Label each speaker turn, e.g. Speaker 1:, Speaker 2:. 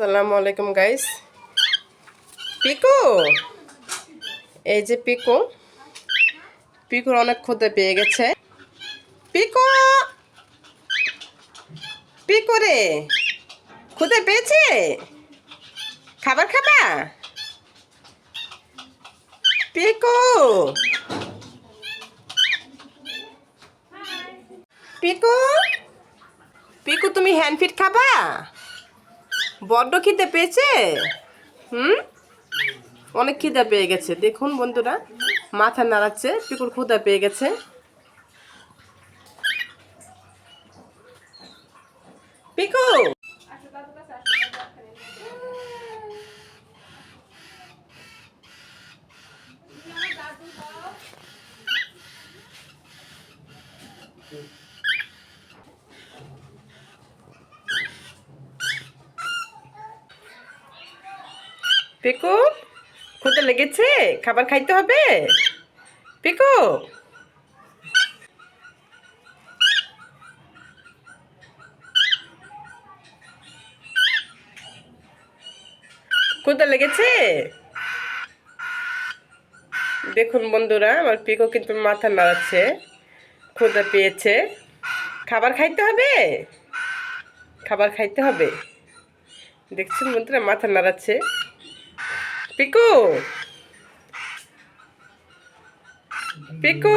Speaker 1: আসসালামু আলাইকুম গাইস পিকু? এই যে পিকু। পিকুর অনেক ক্ষুদে পেয়ে গেছে। পিকো! পিকো রে! ক্ষুদে পেয়েছে? খাবার খাবা? পিকু! পিকু? পিকু, তুমি হ্যান্ড ফিট খাবা? বড্ড খিদে পেয়েছে? হুম? অনেক খিদে পেয়ে গেছে। দেখুন বন্ধুরা, মাথা নাড়াচ্ছে, পিকুর ক্ষুদা পেয়ে গেছে। পিকু! পিকু ক্ষুদা লেগেছে? খাবার খাইতে হবে? পিকু ক্ষুদা লেগেছে? দেখুন বন্ধুরা, আমার পিকু কিন্তু মাথা নাড়াচ্ছে ক্ষুদা পেয়েছে। খাবার খাইতে হবে? খাবার খাইতে হবে। দেখছেন বন্ধুরা, মাথা নাড়াচ্ছে। পিকু পিকু